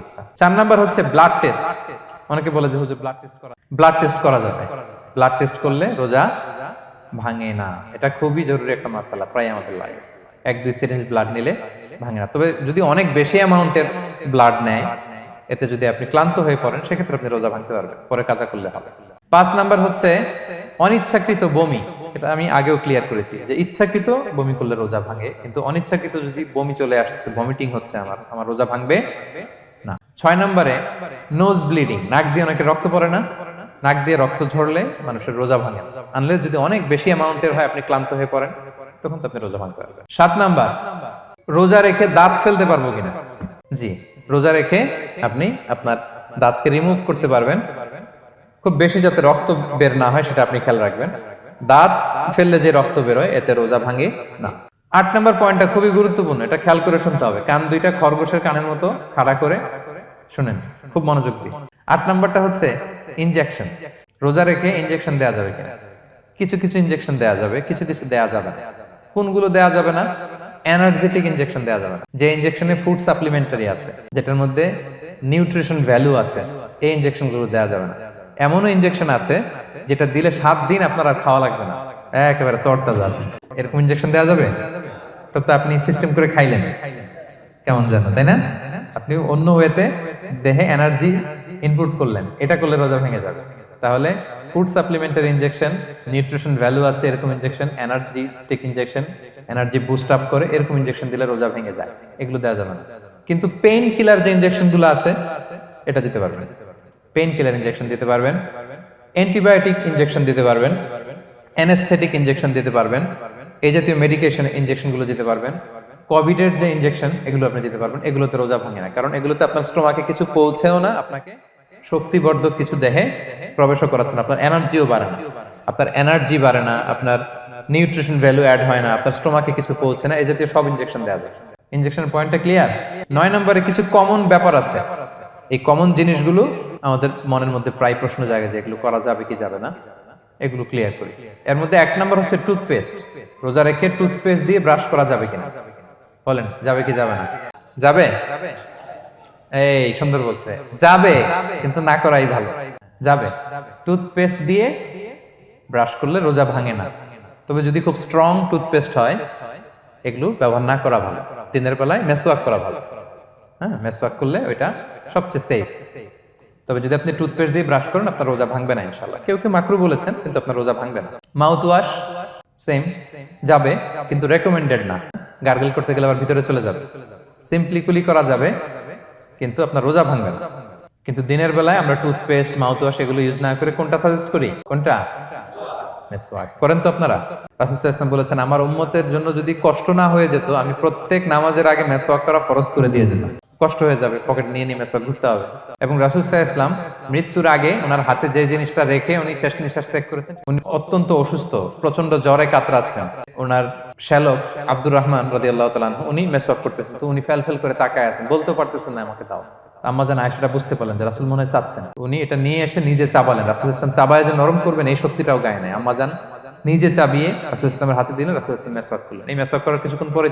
আচ্ছা। চার নাম্বার হচ্ছে ব্লাড টেস্ট অনেকে বলে যে, হুজুর ব্লাড টেস্ট করা ব্লাড টেস্ট করা যাবে ব্লাড টেস্ট করলে রোজা ভাঙে না। এটা খুবই জরুরি একটা মাসালা প্রায় আমাদের লাগে এক, দুই সিরিঞ্জ ব্লাড নিলে ভাঙে না। তবে যদি অনেক বেশি অ্যামাউন্টের ব্লাড নেয়, এতে যদি আপনি ক্লান্ত হয়ে পড়েন, সেক্ষেত্রে আপনি রোজা ভাঙতে পারবেন। পরে কাজা করলে হবে। পাঁচ নাম্বার হচ্ছে অনিচ্ছাকৃত বমি। এটা আমি আগেও ক্লিয়ার করেছি যে, ইচ্ছাকৃত বমি করলে রোজা ভাঙে। কিন্তু অনিচ্ছাকৃত যদি বমি চলে আসছে ভমিটিং হচ্ছে আমার আমার রোজা ভাঙবে ছয় নম্বরে নোজ ব্লিডিং নাক দিয়ে অনেকে রক্ত পড়ে না? নাক দিয়ে রক্ত ঝরলে মানুষের রোজা ভাঙে আনলেস যদি অনেক বেশি অ্যামাউন্টের হয়, আপনি ক্লান্ত হয়ে পড়েন, তখন তো আপনি রোজা ভাঙতে পারবেন। সাত নাম্বার, রোজা রেখে দাঁত ফেলতে পারব কিনা? জি, রোজা রেখে আপনি আপনার দাঁতকে রিমুভ করতে পারবেন। খুব বেশি যাতে রক্ত বের না হয়, সেটা আপনি খেয়াল রাখবেন। দাঁত ফেললে যে রক্ত বেরোয়, এতে রোজা ভাঙে না। আট নম্বর পয়েন্টটা খুবই গুরুত্বপূর্ণ, এটা খেয়াল করে শুনতে হবে। কান দুইটা খরগোশের কানের মতো খাড়া করে শুনেন, খুব মনোযোগ দিয়ে। আট নম্বরটা হচ্ছে ইনজেকশন রোজা রেখে ইনজেকশন দেওয়া যাবে কিনা? কিছু কিছু ইনজেকশন দেওয়া যাবে, কিছু কিছু দেওয়া যাবে না। কোনগুলো দেওয়া যাবে না? এনার্জেটিক ইনজেকশন দেওয়া যাবে না। যে ইনজেকশনে ফুড সাপ্লিমেন্টারি আছে, যেটার মধ্যে নিউট্রিশন ভ্যালু আছে, এই ইনজেকশনগুলো দেওয়া যাবে না। এমনও ইনজেকশন আছে, যেটা দিলে সাত দিন আপনার আর খাওয়া লাগবে না। একেবারে তরতা যাবে এরকম ইনজেকশন দেওয়া যাবে? তো আপনি সিস্টেম করে খাইলেন। কেমন জানো তাই না? আপনি অন্য ওয়েতে দেহে এনার্জি ইনপুট করলেন। এটা করলে রোজা ভেঙে যাবে। তাহলে food supplementary injection nutrition value আছে এরকম injection energy take injection energy boost up করে এরকম ইনজেকশন দিলে রোজা ভেঙে যায়। এগুলো দেওয়া যাবে না। কিন্তু পেইন কিলার যে ইনজেকশনগুলো আছে, এটা দিতে পারবেন। পেইন কিলার ইনজেকশন দিতে পারবেন। অ্যান্টিবায়োটিক ইনজেকশন দিতে পারবেন। অ্যানেস্থেটিক ইনজেকশন দিতে পারবেন। এই জাতীয় মেডিকেশন ইনজেকশনগুলো দিতে পারবেন। কোভিডের যে ইনজেকশন এগুলো আপনি দিতে পারবেন। এগুলোতে রোজা ভাঙে না। কারণ এগুলোতে আপনার স্টোমাকে কিছু পৌঁছেও না, আপনাকে শক্তিবর্ধক কিছু দেহে প্রবেশও করাচ্ছে না। আপনার এনার্জিও বাড়ে না। আপনার এনার্জি বাড়ে না, আপনার নিউট্রিশন ভ্যালু অ্যাড হয় না, আপনার স্টোমাকে কিছু পৌঁছে না, এই জাতীয় সব ইনজেকশন দেওয়া যায়। ইনজেকশনের পয়েন্টটা ক্লিয়ার নয় নম্বরে কিছু কমন ব্যাপার আছে। এই কমন জিনিসগুলো আমাদের মনের মধ্যে প্রায় প্রশ্ন জাগে যে এগুলো করা যাবে কি যাবে না। এগুলো ক্লিয়ার করি। এর মধ্যে এক নম্বর হচ্ছে টুথপেস্ট রোজা রেখে টুথপেস্ট দিয়ে ব্রাশ করা যাবে কিনা? বলেন, যাবে কি যাবে না? যাবে? এই, সুন্দর বলছে। যাবে, কিন্তু না করাই ভালো। যাবে। টুথপেস্ট দিয়ে ব্রাশ করলে রোজা ভাঙে না। তবে যদি খুব স্ট্রং টুথপেস্ট হয়, এগুলো ব্যবহার না করা ভালো। দিনের বেলায় মেসওয়াক করা ভালো। হ্যাঁ মেসওয়াক করলে ওইটা সবচেয়ে সেফ তবে যদি আপনি টুথপেস্ট দিয়ে ব্রাশ করেন, আপনার রোজা ভাঙবে না ইনশাল্লাহ কেউ কেউ মাকরু বলেছেন, কিন্তু আপনার রোজা ভাঙবে না। মাউথ ওয়াশ সেম যাবে, কিন্তু রেকমেন্ডেড না। গার্গেল করতে গেলে আবার ভিতরে চলে যাবে। সিম্পলি কুলি করা যাবে, কিন্তু আপনার রোজা ভাঙবে না। কিন্তু দিনের বেলায় আমরা টুথপেস্ট মাউথ ওয়াশ এগুলো ইউজ না করে কোনটা সাজেস্ট করি? কোনটা? করেন তো আপনারা। রাসুল ইসলাম বলেছেন, আমার উম্মতের জন্য যদি কষ্ট না হয়ে যেত, আমি প্রত্যেক নামাজের আগে মেসওয়াক করা ফরজ করে দিয়ে যেতাম। কষ্ট হয়ে যাবে পকেট নিয়ে নিয়ে মেসওয়াক ঘুরতে হবে। এবং রাসুল সাহা ইসলাম মৃত্যুর আগে ওনার হাতে যে জিনিসটা রেখে উনি শেষ নিঃশ্বাস ত্যাগ করেছেন, উনি অত্যন্ত অসুস্থ প্রচণ্ড জ্বরে কাতরাচ্ছেন। ওনার শ্যালক আব্দুর রহমান রাজি আল্লাহ তালান উনি মেসওয়াক করতেছেন। তো উনি ফেল ফেল করে তাকায় আছেন। বলতে পারতেছেন না আমাকে দাও আম্মা যেন আয়সাটা বুঝতে পারলেন যে রাসুল মনে চাচ্ছেন উনি এটা নিয়ে এসে নিজে চাবালেন। রাসুল ইসলাম চাবায় যে নরম করবেন, এই শক্তিটাও গায়ে নাই। আম্মা যান, নিজে চাবিয়ে রাসুল ইসলামের হাতে দিলেন, রাসুল ইসলাম মেসওয়াক করলেন। এই মেসওয়াক করার কিছুক্ষণ পরে